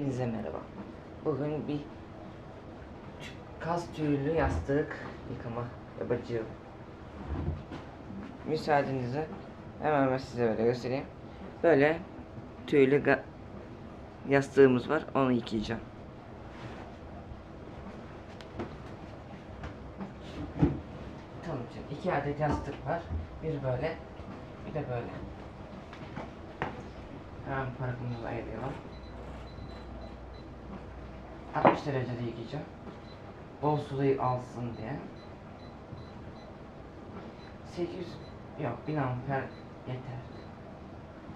Hepinize merhaba. Bugün bir kas tüylü yastık yıkama yapacağım. Müsaadenizle hemen ben size böyle göstereyim. Böyle tüylü yastığımız var. Onu yıkayacağım. Tamam canım. iki adet yastık var. Bir böyle, bir de böyle. Hemen parkımızı ayırıyorum. 60 derecede yıkayacağım. Bol suyu alsın diye. 800 yok 1000 amper yeter.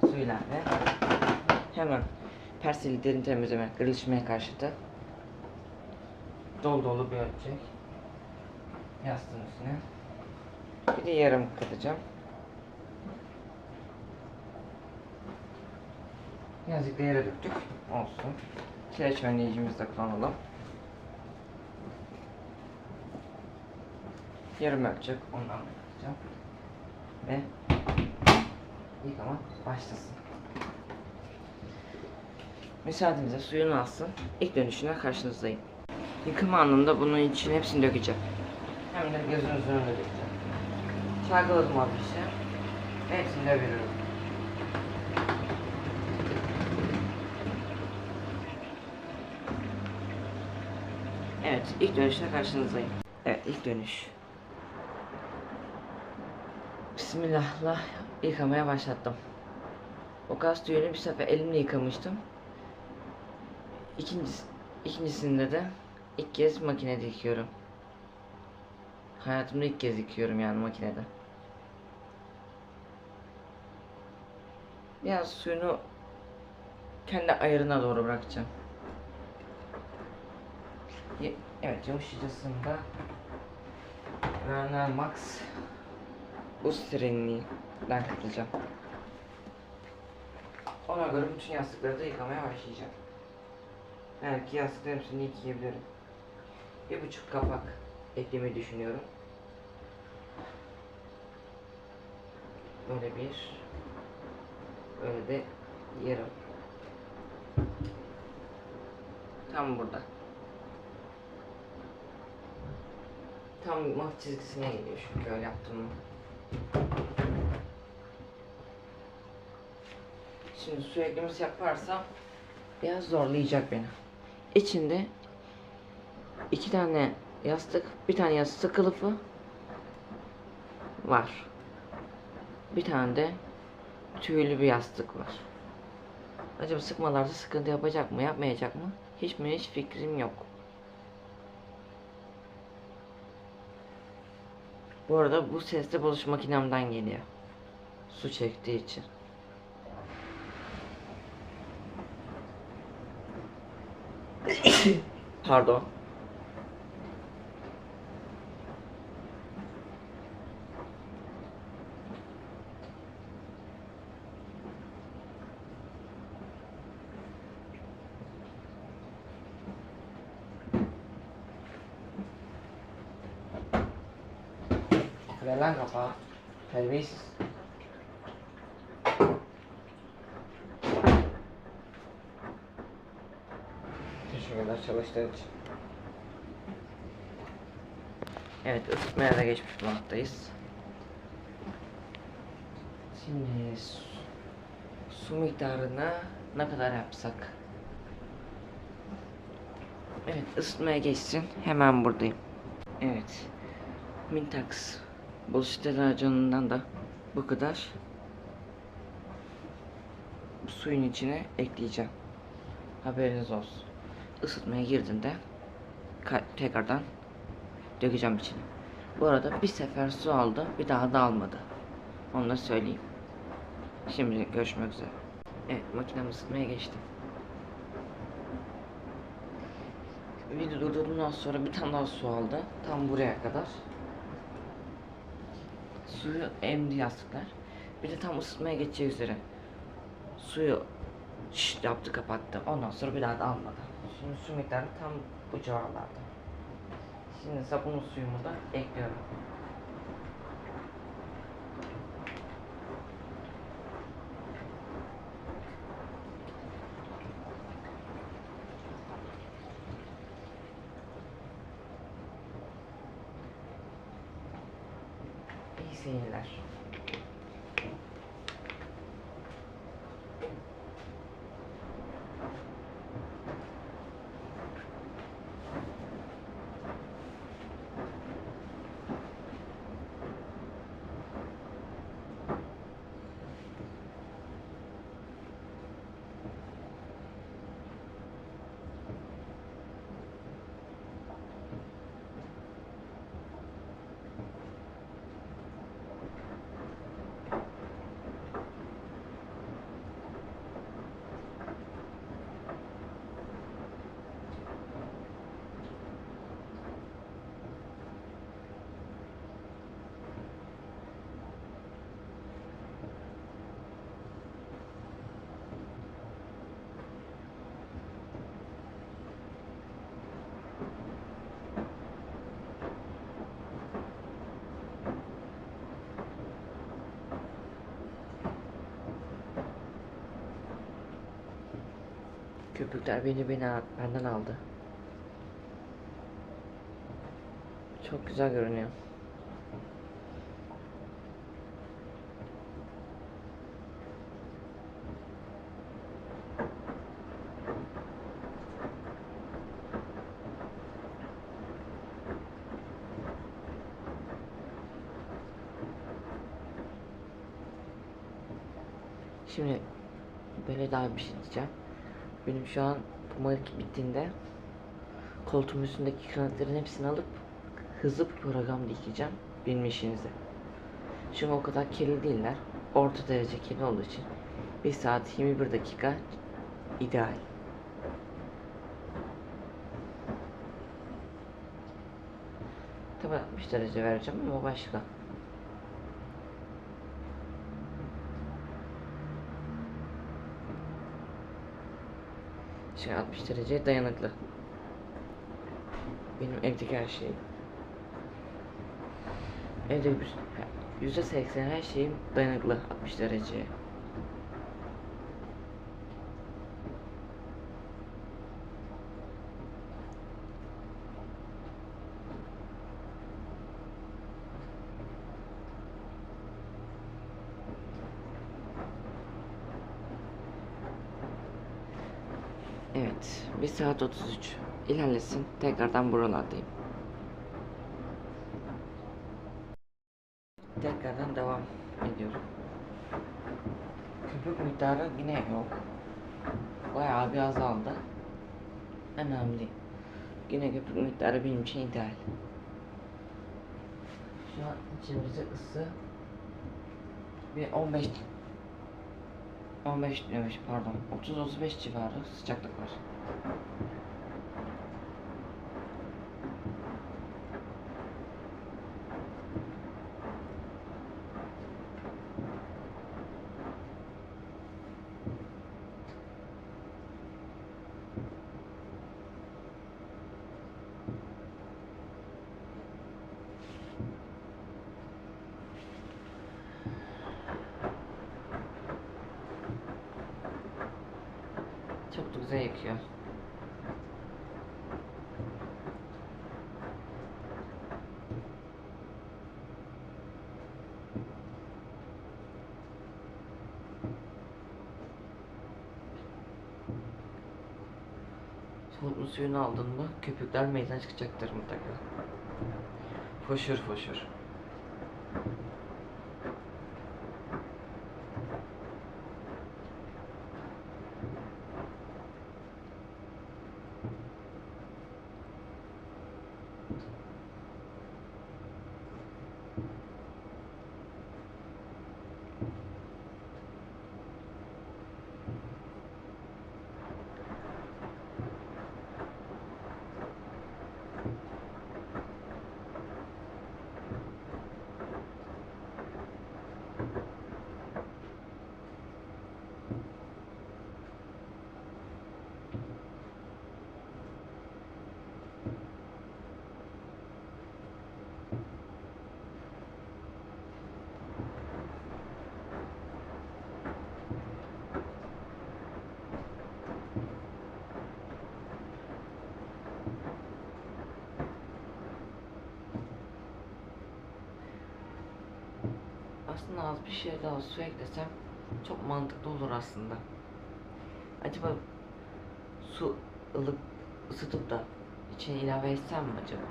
Suyla ve hemen persili derin temizleme, kırılışmaya karşıtı dolu dolu bir ölçek yastığın üstüne. Bir de yarım katacağım. Yazık yere döktük. Olsun. Kireç önleyicimizi de kullanalım. Yarım ölçek ondan yapacağım. Ve yıkama başlasın. Müsaadenizle suyunu alsın. İlk dönüşüne karşınızdayım. Yıkama anında bunun için hepsini dökeceğim. Hem de gözünüzün önünde dökeceğim. Çalkaladım abi işte. Hepsini de veriyorum. Evet, ilk dönüşte karşınızdayım. Evet, ilk dönüş. Bismillahla yıkamaya başlattım. O gaz tüyünü bir sefer elimle yıkamıştım. İkincisi, ikincisinde de ilk kez makinede yıkıyorum. Hayatımda ilk kez yıkıyorum yani makinede. Biraz suyunu kendi ayarına doğru bırakacağım. Evet, yumuşacısında Werner Max buz serinliğinden katacağım. Ona göre bütün yastıkları da yıkamaya başlayacağım. Belki yastıkların hepsini yıkayabilirim. Bir buçuk kapak eklemeyi düşünüyorum. Böyle bir, böyle de yarım. Tam burada. Tam mat çizgisine geliyor çünkü öyle yaptım mı. Şimdi eklemesi yaparsam biraz zorlayacak beni. İçinde iki tane yastık, bir tane yastık kılıfı var. Bir tane de tüylü bir yastık var. Acaba sıkmalarda sıkıntı yapacak mı, yapmayacak mı? Hiç mi hiç fikrim yok. Bu arada bu ses de bulaşık makinemden geliyor. Su çektiği için. Pardon. Kapağı. Terbiyesiz. Teşekkürler çalıştığın için. Evet ısıtmaya da geçmiş bulunmaktayız. Şimdi su, su miktarına ne kadar yapsak? Evet ısıtmaya geçsin. Hemen buradayım. Evet. Mintax bulaşık deterjanından da bu kadar bu suyun içine ekleyeceğim. Haberiniz olsun. Isıtmaya girdiğinde tekrardan dökeceğim içine. Bu arada bir sefer su aldı, bir daha da almadı. Onu da söyleyeyim. Şimdi görüşmek üzere. Evet, makinem ısıtmaya geçti. Video durdurduktan sonra bir tane daha su aldı. Tam buraya kadar. Suyu emdi yastıklar. Bir de tam ısıtmaya geçeceği üzere. Suyu şşt yaptı kapattı. Ondan sonra bir daha da almadı. Şimdi su miktarı tam bu civarlarda. Şimdi sabunlu suyumu da ekliyorum. seyirler. Köpükler beni beni benden aldı. Çok güzel görünüyor. Şimdi böyle daha bir şey diyeceğim. Benim şu an pumalık bittiğinde koltuğumun üstündeki kanatların hepsini alıp hızlı bir program dikeceğim benim işinize. Çünkü o kadar kirli değiller. Orta derece kirli olduğu için 1 saat 21 dakika ideal. Tabii 60 derece vereceğim ama başka. Şey 60 dereceye dayanıklı. Benim evdeki her şey. Evde yüz- yüzde seksen her şeyim dayanıklı 60 dereceye. Evet, 1 saat 33 ilerlesin. Tekrardan buralardayım. Tekrardan devam ediyorum. Köpük miktarı yine yok. Bayağı bir azaldı. Önemli. Yine köpük miktarı benim için ideal. Şu an içimizde ısı bir 15 15 demiş pardon 30-35 civarı sıcaklık var. Çok da güzel yakıyor. suyunu aldın mı köpükler meydana çıkacaktır mutlaka. Foşur foşur. Aslında az bir şey daha su eklesem çok mantıklı olur aslında. Acaba su ılık ısıtıp da içine ilave etsem mi acaba?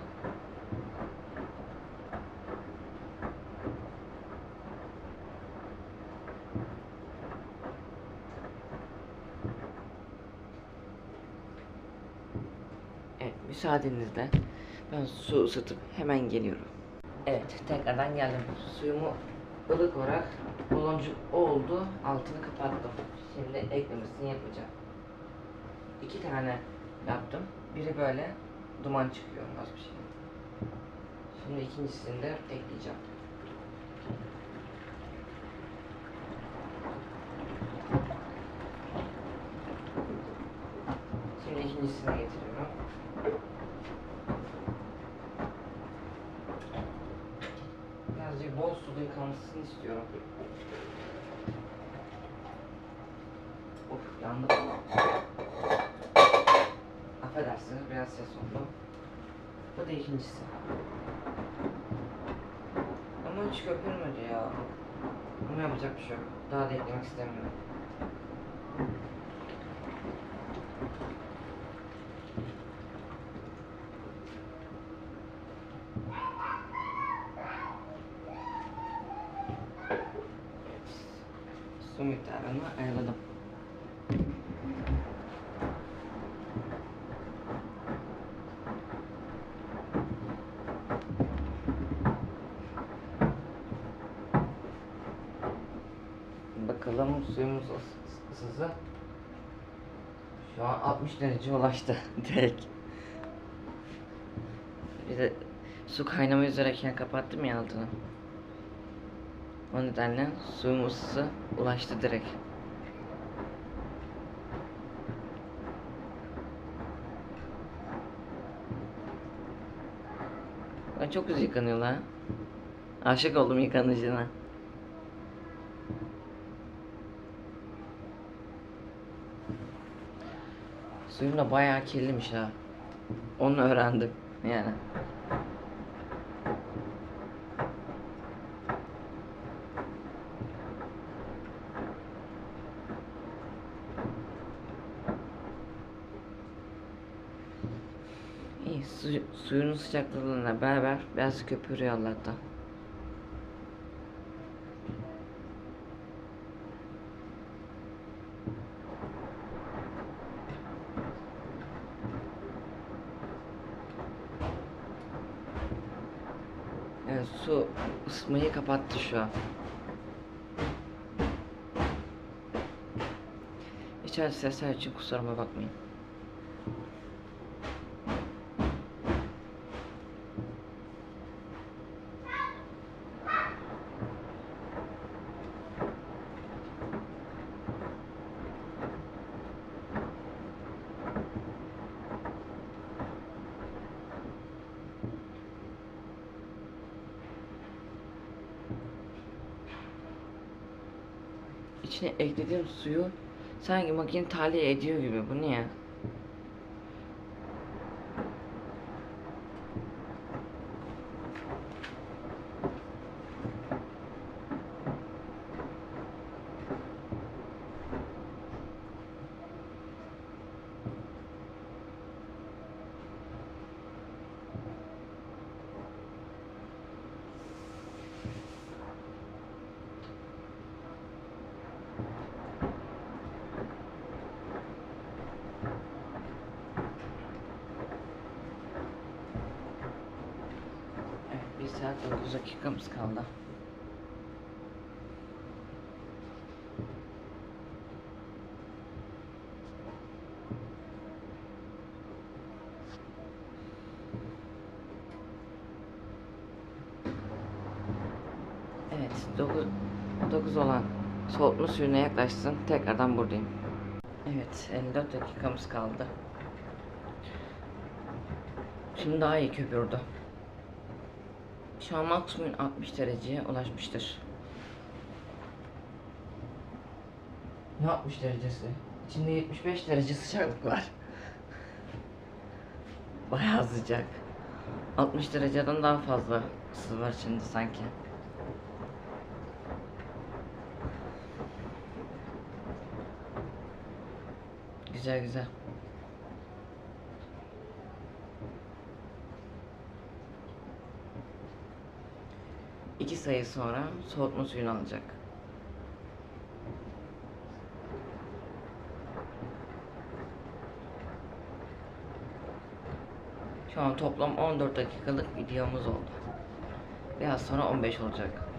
Evet, müsaadenizle ben su ısıtıp hemen geliyorum. Evet, tekrardan geldim. Suyumu ılık olarak baloncuk oldu, altını kapattım. Şimdi eklemesini yapacağım. İki tane yaptım. Biri böyle duman çıkıyor az bir şey. Şimdi ikincisini de ekleyeceğim. Şimdi ikincisini getiriyorum. Birazcık bol suda yıkanmasını istiyorum. Of yandı. Affedersiniz biraz ses oldu. Bu da ikincisi. Ama hiç köpürmedi ya. Ama yapacak bir şey yok. Daha da eklemek istemiyorum. Su miktarını ayarladım. Bakalım suyumuz ıs- ısısı. Şu an 60 derece ulaştı direkt. Bir de su kaynama üzereyken kapattım ya altını. O nedenle suyun ısısı ulaştı direkt. Ben çok güzel yıkanıyorlar. Aşık oldum yıkanışına. Suyum da bayağı kirliymiş ha. Onu öğrendim yani. İyi su, suyunun sıcaklığıyla beraber biraz köpürüyor Allah'tan. Evet su ısıtmayı kapattı şu an. İçeride sesler için kusuruma bakmayın. İçine eklediğim suyu sanki makine tahliye ediyor gibi. Bu ne ya? Evet, bir saat 9 dakikamız kaldı. Evet, 9, 9 olan soğutma suyuna yaklaşsın. Tekrardan buradayım. Evet, 54 dakikamız kaldı. Şimdi daha iyi köpürdü. Şu an maksimum 60 dereceye ulaşmıştır. Ne 60 derecesi? İçinde 75 derece sıcaklık var. Bayağı sıcak. 60 dereceden daha fazla ısı var şimdi sanki. Güzel güzel. İki sayı sonra soğutma suyunu alacak. Şu an toplam 14 dakikalık videomuz oldu. Biraz sonra 15 olacak.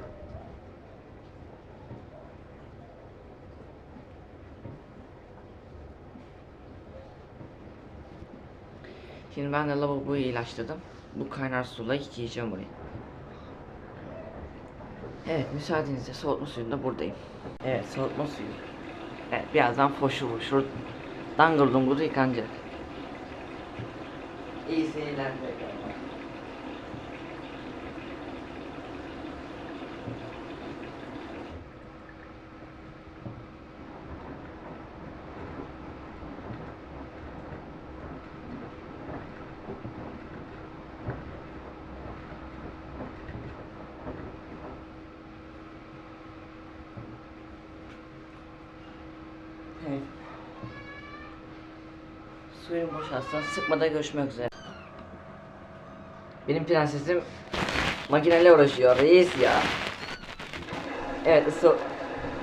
Şimdi ben de lavaboyu ilaçladım. Bu kaynar suyla yıkayacağım burayı. Evet müsaadenizle soğutma suyunda buradayım. Evet soğutma suyu. Evet birazdan foşur foşur dangır dungur yıkanacak. İyi seyirler. Evet. Boşalsın. Sıkmada görüşmek üzere. Benim prensesim makineyle uğraşıyor reis ya. Evet ısı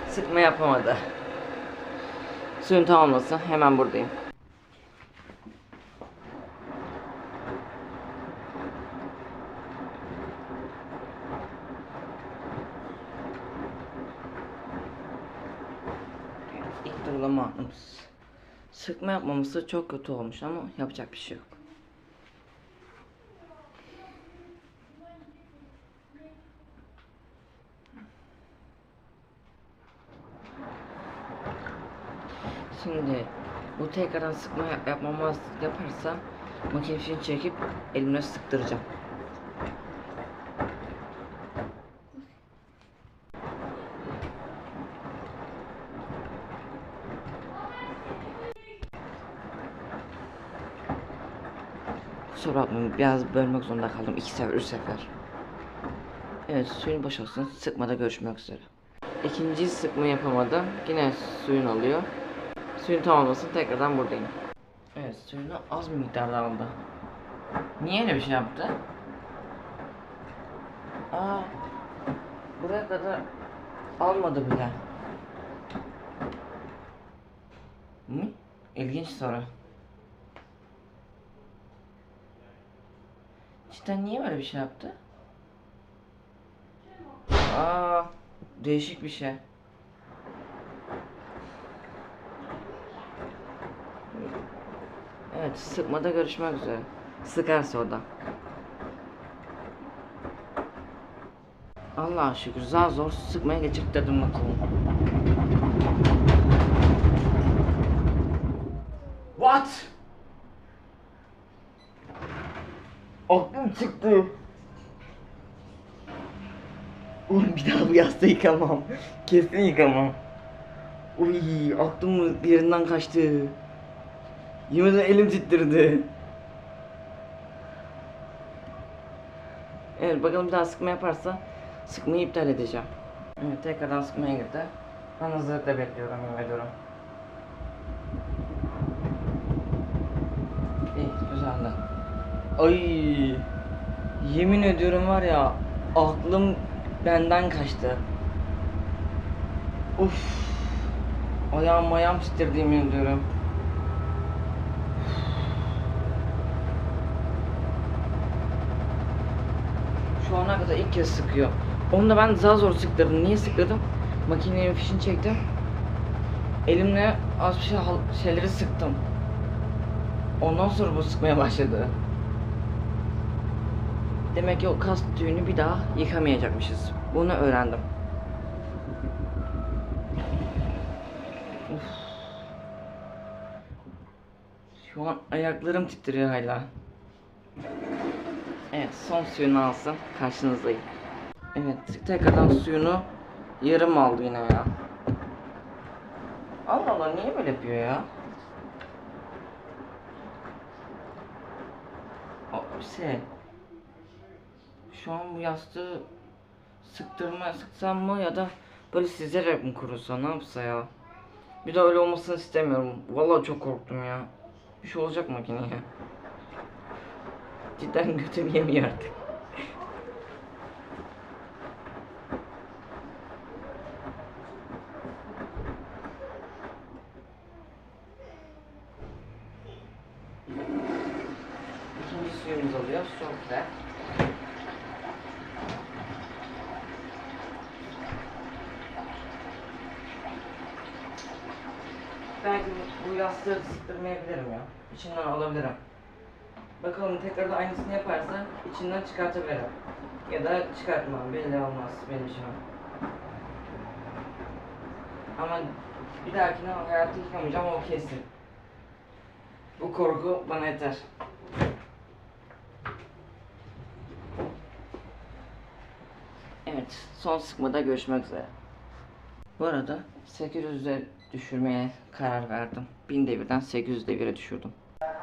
sıkma yapamadı. Suyun tamamlasın hemen buradayım. Sıkma yapmaması çok kötü olmuş ama yapacak bir şey yok. Şimdi bu tekrardan sıkma yap- yapmamaz yaparsa makinesini çekip elimle sıktıracağım. Kusura biraz bölmek zorunda kaldım iki sefer üç sefer. Evet suyun boşalsın sıkmada görüşmek üzere. İkinci sıkma yapamadı yine suyun alıyor. Suyun tamamlasın tekrardan buradayım. Evet suyunu az bir miktarda aldı. Niye öyle bir şey yaptı? Aa, buraya kadar almadı bile. Hı? İlginç soru. Cidden niye böyle bir şey yaptı? Aa, değişik bir şey. Evet, sıkmada görüşmek üzere. Sıkarsa o da. Allah'a şükür zar zor sıkmaya geçirttirdim bakalım. What? Aklım çıktı. Oğlum bir daha bu yastığı yıkamam. Kesin yıkamam. Uy aklım yerinden kaçtı. Yemin elim titredi. Evet bakalım bir daha sıkma yaparsa sıkmayı iptal edeceğim. Evet tekrardan sıkmaya girdi. Ben hazırlıkla bekliyorum yemin ediyorum. İyi güzeldi. Ay yemin ediyorum var ya aklım benden kaçtı. Uf. Ayağım ayağım titredi yemin ediyorum. Şu ana kadar ilk kez sıkıyor. Onu da ben zar zor sıktırdım. Niye sıktırdım? Makinenin fişini çektim. Elimle az bir şey şeyleri sıktım. Ondan sonra bu sıkmaya başladı. Demek ki o kas tüyünü bir daha yıkamayacakmışız. Bunu öğrendim. Uf. Şu an ayaklarım titriyor hala. Evet son suyunu alsın. Karşınızdayım. Evet tekrardan suyunu yarım aldı yine ya. Allah Allah niye böyle yapıyor ya? O şey. Şu an bu yastığı sıktırma sıksam mı ya da böyle sizlere mi kurulsa ne yapsa ya? Bir de öyle olmasını istemiyorum. Vallahi çok korktum ya. Bir şey olacak makineye. Cidden götüm yemiyor artık. İkinci suyumuzu alıyoruz. Çok güzel. Belki bu- bu yastığı sıktırmayabilirim ya. İçinden alabilirim. Bakalım tekrardan aynısını yaparsa içinden çıkartabilirim. Ya da çıkartmam. Belli olmaz benim için. Ama bir dahakine hayatta yıkamayacağım o kesin. Bu korku bana yeter. Evet, son sıkmada görüşmek üzere. Bu arada 800'e düşürmeye karar verdim. 1000 devirden 800 devire düşürdüm.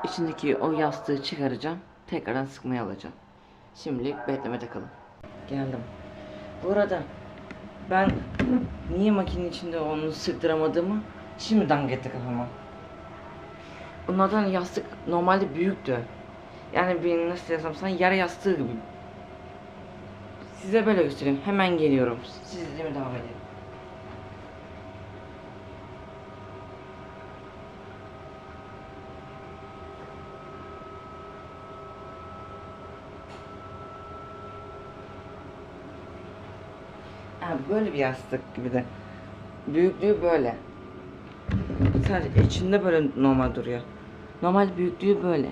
İçindeki o yastığı çıkaracağım. Tekrardan sıkmaya alacağım. Şimdilik beklemede kalın. Geldim. Bu arada ben niye makinenin içinde onu sıktıramadığımı şimdi dank etti kafama. Bunlardan yastık normalde büyüktü. Yani bir nasıl desem sana yer yastığı gibi. Size böyle göstereyim. Hemen geliyorum. Siz izlemeye devam edin. Ha, böyle bir yastık gibi de. Büyüklüğü böyle. Sadece içinde böyle normal duruyor. Normal büyüklüğü böyle.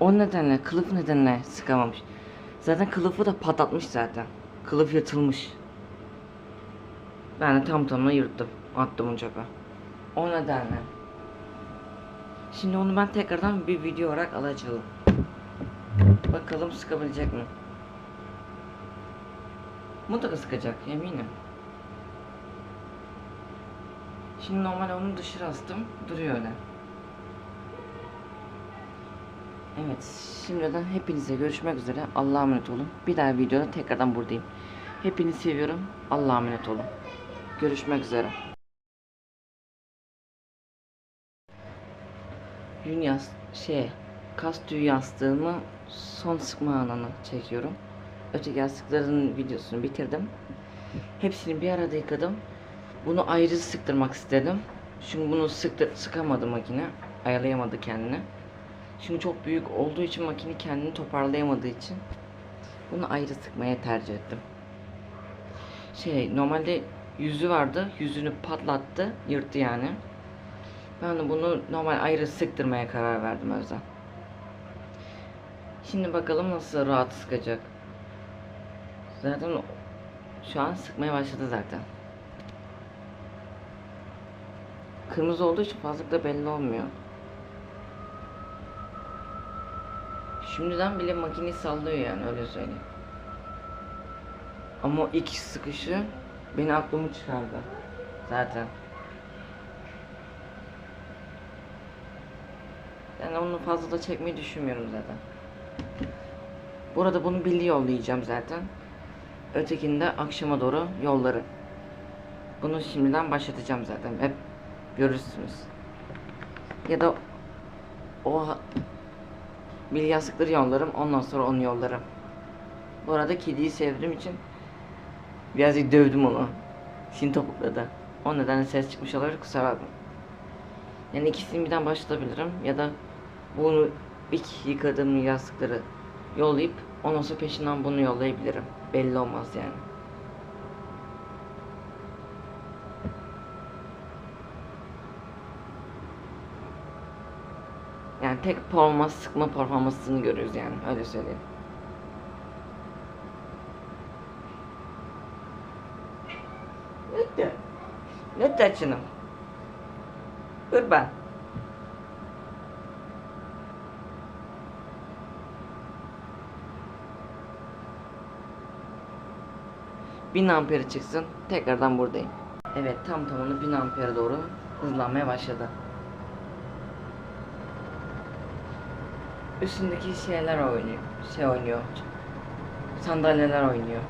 O nedenle, kılıf nedenle sıkamamış. Zaten kılıfı da patlatmış zaten. Kılıf yırtılmış. Ben de tam tamına yırttım. Attım uçaka. O nedenle. Şimdi onu ben tekrardan bir video olarak alacağım. Bakalım sıkabilecek mi? Mutlaka sıkacak eminim. Şimdi normal onu dışarı astım. Duruyor öyle. Evet, şimdiden hepinize görüşmek üzere. Allah'a emanet olun. Bir daha videoda tekrardan buradayım. Hepinizi seviyorum. Allah'a emanet olun. Görüşmek üzere. Yün yas şey, kas tüyü yastığımı son sıkma anını çekiyorum. Öteki yastıkların videosunu bitirdim. Hepsini bir arada yıkadım. Bunu ayrı sıktırmak istedim. Çünkü bunu sıktı, sıkamadı makine. Ayarlayamadı kendini. Çünkü çok büyük olduğu için makine kendini toparlayamadığı için bunu ayrı sıkmaya tercih ettim. Şey normalde yüzü vardı. Yüzünü patlattı. Yırttı yani. Ben de bunu normal ayrı sıktırmaya karar verdim o yüzden. Şimdi bakalım nasıl rahat sıkacak. Zaten şu an sıkmaya başladı zaten. Kırmızı olduğu için fazla belli olmuyor. Şimdiden bile makineyi sallıyor yani öyle söyleyeyim. Ama o ilk sıkışı beni aklımı çıkardı. Zaten. Yani onu fazla da çekmeyi düşünmüyorum zaten. Bu arada bunu Billy yollayacağım zaten. Ötekini de akşama doğru yolları. Bunu şimdiden başlatacağım zaten. Hep görürsünüz. Ya da o yastıkları yollarım. Ondan sonra onu yollarım. Bu arada kediyi sevdiğim için birazcık dövdüm onu. Şimdi topukladı. O nedenle ses çıkmış olabilir kusura bakma. Yani ikisini birden başlatabilirim ya da bunu ilk yıkadığım yastıkları yollayıp ondan sonra peşinden bunu yollayabilirim belli olmaz yani. Yani tek performans sıkma performansını görüyoruz yani öyle söyleyeyim. Lütfen. Lütfen canım. Dur ben. 1000 ampere çıksın tekrardan buradayım. Evet tam tamına 1000 ampere doğru hızlanmaya başladı. Üstündeki şeyler oynuyor. Şey oynuyor. Sandalyeler oynuyor.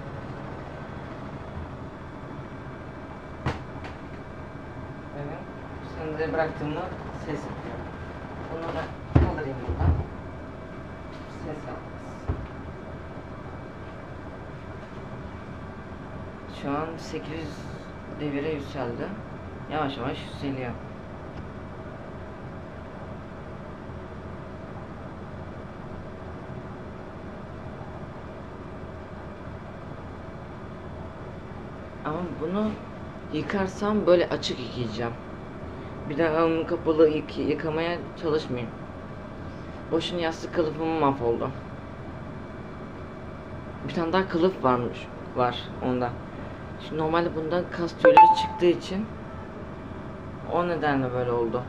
Evet. Sandalye bıraktığımda ses yapıyor. Bunu da Şu an 800 devire yükseldi. Yavaş yavaş yükseliyor. Ama bunu yıkarsam böyle açık yıkayacağım. Bir daha onu kapalı yık yıkamaya çalışmayayım. Boşun yastık kılıfım mahvoldu. Bir tane daha kılıf varmış var onda. Şimdi normalde bundan kas tüyleri çıktığı için o nedenle böyle oldu.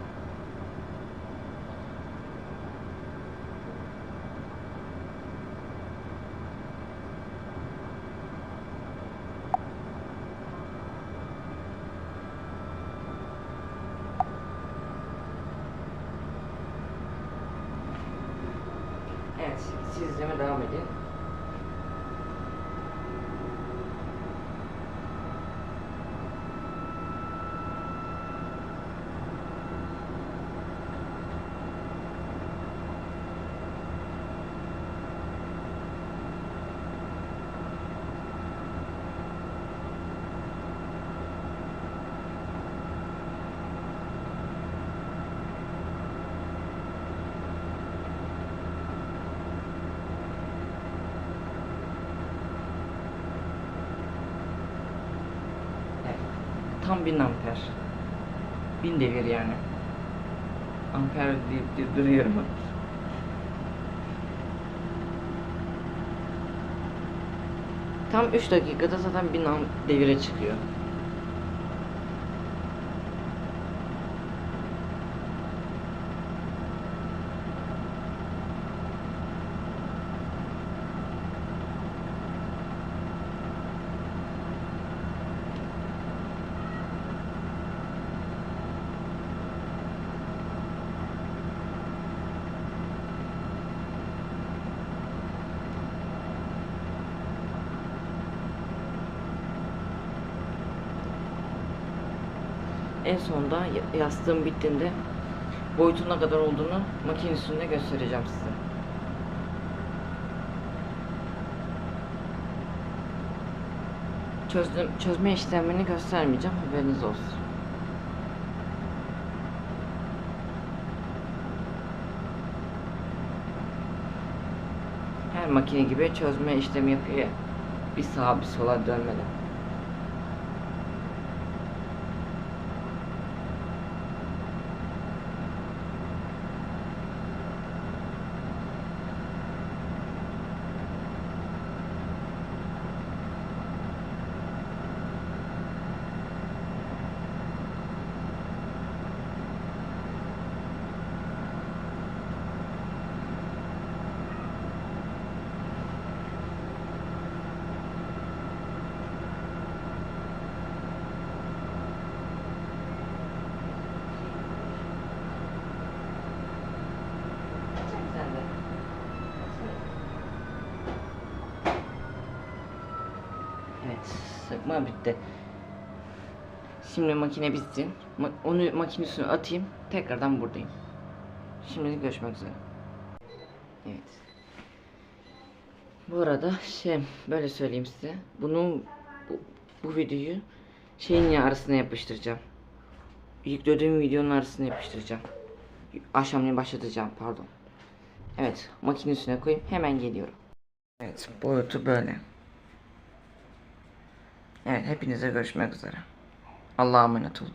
Evet, siz izleme devam edin. Evet. Tam 1000 amper. 1000 devir yani. Amper deyip deyip duruyorum. Tam 3 dakikada zaten 1000 am devire çıkıyor. En sonunda ya- yastığım bittiğinde boyutun ne kadar olduğunu makine üstünde göstereceğim size. Çözdüm, çözme işlemini göstermeyeceğim haberiniz olsun. Her makine gibi çözme işlemi yapıyor. Bir sağa bir sola dönmeden. Evet, sıkma bitti. Şimdi makine bitsin. Ma- onu makine üstüne atayım. Tekrardan buradayım. Şimdilik görüşmek üzere. Evet. Bu arada şey böyle söyleyeyim size. Bunu bu, bu videoyu şeyin arasına yapıştıracağım. Yüklediğim videonun arasına yapıştıracağım. Akşamleyin başlatacağım pardon. Evet makine üstüne koyayım hemen geliyorum. Evet boyutu böyle. Evet hepinize görüşmek üzere. Allah'a emanet olun.